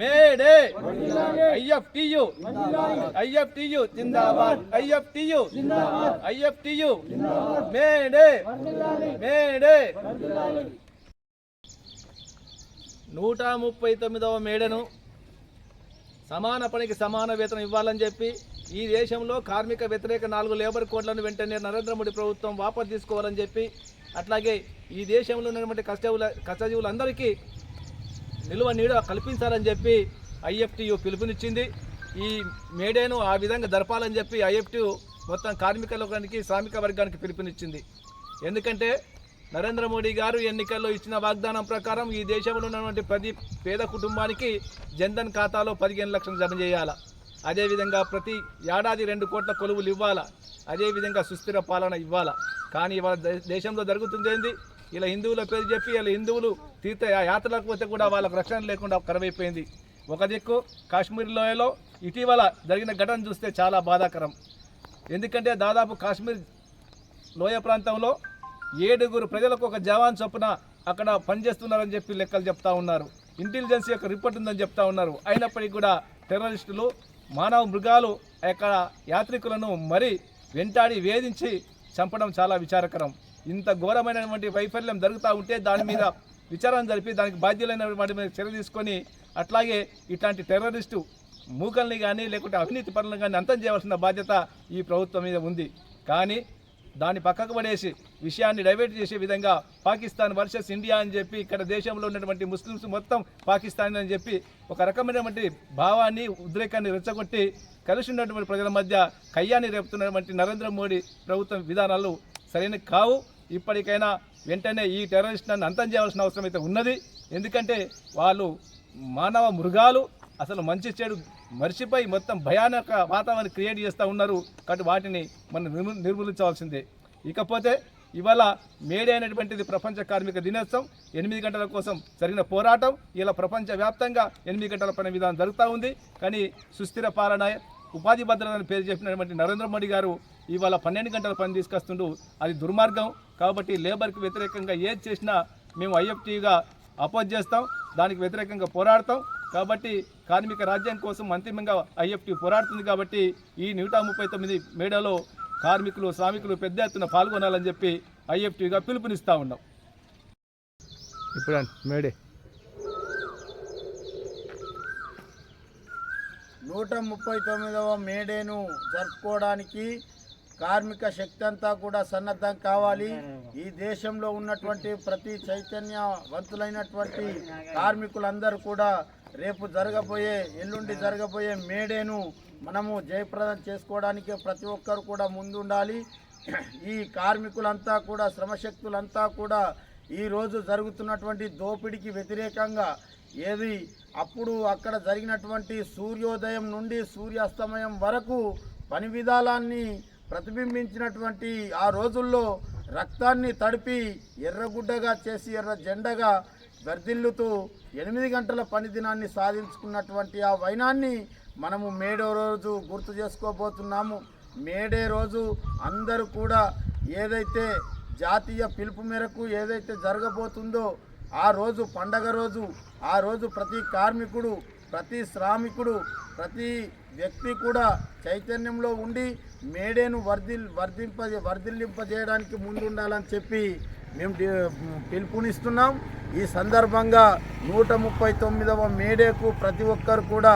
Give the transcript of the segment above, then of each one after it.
May Day. IFTU. IFTU. జిందాబాద్. IFTU. IFTU. May Day. May Day. నూట ముప్పై తొమ్మిదవ మేడను సమాన పనికి సమాన వేతనం ఇవ్వాలని చెప్పి ఈ దేశంలో కార్మిక వ్యతిరేక నాలుగు లేబర్ కోడ్లను వెంటనే నరేంద్ర మోడీ ప్రభుత్వం వాపసు తీసుకోవాలని చెప్పి అట్లాగే ఈ దేశంలో ఉన్నటువంటి కష్టజీవుల కష్టజీవులందరికీ నిలువ నీడ కల్పించాలని చెప్పి ఐఎఫ్టియు పిలుపునిచ్చింది. ఈ మేడేను ఆ విధంగా జరపాలని చెప్పి ఐఎఫ్టి మొత్తం కార్మిక లోకానికి శ్రామిక వర్గానికి పిలుపునిచ్చింది. ఎందుకంటే నరేంద్ర మోడీ గారు ఎన్నికల్లో ఇచ్చిన వాగ్దానం ప్రకారం ఈ దేశంలో ఉన్నటువంటి ప్రతి పేద కుటుంబానికి జన్ధన్ ఖాతాలో పదిహేను లక్షలు జమ చేయాలా? అదేవిధంగా ప్రతి ఏడాది రెండు కోట్ల కొలువులు ఇవ్వాలా? అదేవిధంగా సుస్థిర పాలన ఇవ్వాలా? కానీ ఇవాళ దేశంలో జరుగుతుంది ఏంది ఇలా హిందువుల పేరు చెప్పి ఇలా హిందువులు తీర్థ యాత్రలకు పోతే కూడా వాళ్ళకు రక్షణ లేకుండా కరవైపోయింది ఒక దిక్కు కాశ్మీర్ లోయలో ఇటీవల జరిగిన ఘటన చూస్తే చాలా బాధాకరం. ఎందుకంటే దాదాపు కాశ్మీర్ లోయ ప్రాంతంలో ఏడుగురు ప్రజలకు ఒక జవాన్ చొప్పున అక్కడ పనిచేస్తున్నారని చెప్పి లెక్కలు చెప్తా ఉన్నారు. ఇంటెలిజెన్స్ యొక్క రిపోర్ట్ ఉందని చెప్తా ఉన్నారు. అయినప్పటికీ కూడా టెర్రరిస్టులు మానవ మృగాలు అక్కడ యాత్రికులను మరి వెంటాడి వేధించి చంపడం చాలా విచారకరం. ఇంత ఘోరమైనటువంటి వైఫల్యం జరుగుతూ ఉంటే దాని మీద విచారణ జరిపి దానికి బాధ్యులైనటువంటి మీద చర్య తీసుకొని అట్లాగే ఇట్లాంటి టెర్రరిస్టు మూకల్ని కానీ లేకుంటే అవినీతి పనులను కానీ అంతం చేయవలసిన బాధ్యత ఈ ప్రభుత్వం మీద ఉంది. కానీ దాన్ని పక్కకు పడేసి విషయాన్ని డైవర్ట్ చేసే విధంగా పాకిస్తాన్ వర్సెస్ ఇండియా అని చెప్పి ఇక్కడ దేశంలో ఉన్నటువంటి ముస్లిమ్స్ మొత్తం పాకిస్తాన్ అని చెప్పి ఒక రకమైనటువంటి భావాన్ని ఉద్రేకాన్ని రెచ్చగొట్టి కలిసి ఉన్నటువంటి ప్రజల మధ్య కయ్యాన్ని రేపుతున్నటువంటి నరేంద్ర మోడీ ప్రభుత్వం విధానాలు సరైన కావు. ఇప్పటికైనా వెంటనే ఈ టెర్రరిస్ట్లను అంతం చేయవలసిన అవసరం అయితే ఉన్నది. ఎందుకంటే వాళ్ళు మానవ మృగాలు. అసలు మంచి చెడు మర్చిపోయి మొత్తం భయానక వాతావరణం క్రియేట్ చేస్తూ ఉన్నారు. కాబట్టి వాటిని మనం నిర్మూ నిర్మూలించవలసిందే. ఇకపోతే ఇవాళ మేడే అనేటువంటిది ప్రపంచ కార్మిక దినోత్సవం. ఎనిమిది గంటల కోసం జరిగిన పోరాటం. ఇలా ప్రపంచవ్యాప్తంగా ఎనిమిది గంటల పని విధానం జరుగుతూ ఉంది. కానీ సుస్థిర పాలన ఉపాధి భద్రత అని పేరు చెప్పినటువంటి నరేంద్ర మోడీ గారు ఇవాళ పన్నెండు గంటల పని తీసుకొస్తుండు. అది దుర్మార్గం. కాబట్టి లేబర్కి వ్యతిరేకంగా ఏది చేసినా మేము ఐఎఫ్టీగా అపోజ్ చేస్తాం. దానికి వ్యతిరేకంగా పోరాడతాం. కాబట్టి కార్మిక రాజ్యం కోసం అంతిమంగా ఐఎఫ్టీ పోరాడుతుంది కాబట్టి ఈ నూట ముప్పై తొమ్మిది మేడలో కార్మికులు శ్రామికులు పెద్ద ఎత్తున పాల్గొనాలని చెప్పి ఐఎఫ్టీగా పిలుపునిస్తూ ఉన్నాం. ఇప్పుడు మేడే. నూట ముప్పై తొమ్మిదవ మేడేను జరుపుకోవడానికి కార్మిక శక్తి అంతా కూడా సన్నద్ధం కావాలి. ఈ దేశంలో ఉన్నటువంటి ప్రతి చైతన్యవంతులైనటువంటి కార్మికులందరూ కూడా రేపు జరగబోయే ఎల్లుండి జరగబోయే మేడేను మనము జయప్రదం చేసుకోవడానికి ప్రతి ఒక్కరు కూడా ముందుండాలి. ఈ కార్మికులంతా కూడా శ్రమశక్తులంతా కూడా ఈ రోజు జరుగుతున్నటువంటి దోపిడీకి వ్యతిరేకంగా ఏది అప్పుడు అక్కడ జరిగినటువంటి సూర్యోదయం నుండి సూర్యాస్తమయం వరకు పని విధానాన్ని ప్రతిబింబించినటువంటి ఆ రోజుల్లో రక్తాన్ని తడిపి ఎర్రగుడ్డగా చేసి ఎర్ర జెండగా వర్ధిల్లుతూ ఎనిమిది గంటల పని దినాన్ని సాధించుకున్నటువంటి ఆ వైనాన్ని మనము మేడో రోజు గుర్తు చేసుకోబోతున్నాము. మేడే రోజు అందరూ కూడా ఏదైతే జాతీయ పిలుపు మేరకు ఏదైతే జరగబోతుందో ఆ రోజు పండగ రోజు ఆ రోజు ప్రతి కార్మికుడు ప్రతి శ్రామికుడు ప్రతి వ్యక్తి కూడా చైతన్యంలో ఉండి మేడేను వర్ధి వర్ధింప వర్ధిల్లింపజేయడానికి ముందుండాలని చెప్పి మేము పిలుపునిస్తున్నాం. ఈ సందర్భంగా నూట ముప్పై తొమ్మిదవ మేడేకు ప్రతి ఒక్కరు కూడా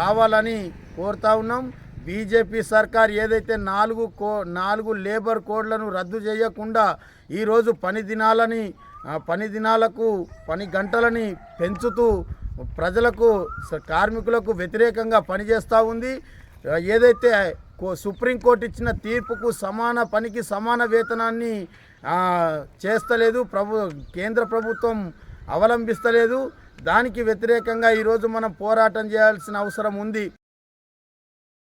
రావాలని కోరుతా ఉన్నాం. బీజేపీ సర్కార్ ఏదైతే నాలుగు కో నాలుగు లేబర్ కోడ్లను రద్దు చేయకుండా ఈరోజు పని దినాలని పని దినాలకు పని గంటలని పెంచుతూ ప్రజలకు కార్మికులకు వ్యతిరేకంగా పనిచేస్తూ ఉంది. ఏదైతే కో- సుప్రీంకోర్టు ఇచ్చిన తీర్పుకు సమాన పనికి సమాన వేతనాన్ని చేస్తలేదు. ప్రభు కేంద్ర ప్రభుత్వం అవలంబిస్తలేదు. దానికి వ్యతిరేకంగా ఈరోజు మనం పోరాటం చేయాల్సిన అవసరం ఉంది.